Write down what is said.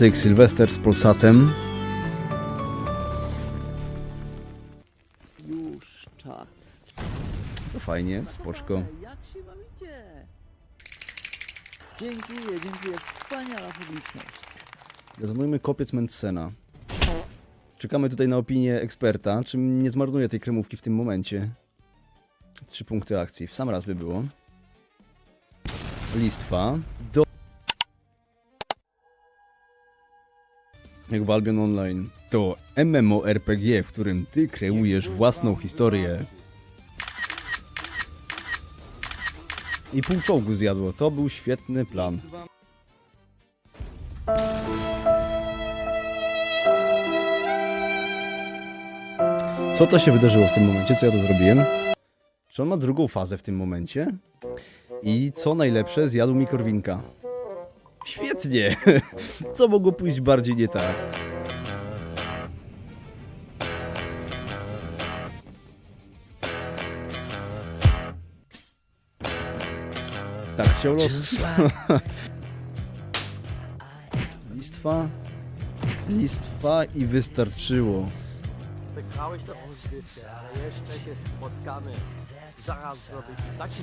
Cyk, Sylwester z Polsatem. Już czas. To fajnie, spoczko. Jak się? Dziękuję, dziękuję. Wspaniała publiczność. Detonujmy kopiec Mencena. Czekamy tutaj na opinię eksperta, czym nie zmarnuje tej kremówki w tym momencie. Trzy punkty akcji, w sam raz by było. Listwa. Do... Jak w Albion Online. To MMORPG, w którym ty kreujesz własną historię. I pół czołgu zjadło. To był świetny plan. Co to się wydarzyło w tym momencie? Co ja to zrobiłem? Czy on ma drugą fazę w tym momencie? I co najlepsze, zjadł mi korwinka. Świetnie! Co mogło pójść bardziej nie tak? Tak chciał los. Listwa. Listwa i wystarczyło. Wygrałeś to oczywiście, ale jeszcze się spotkamy. Zaraz zrobię ci taki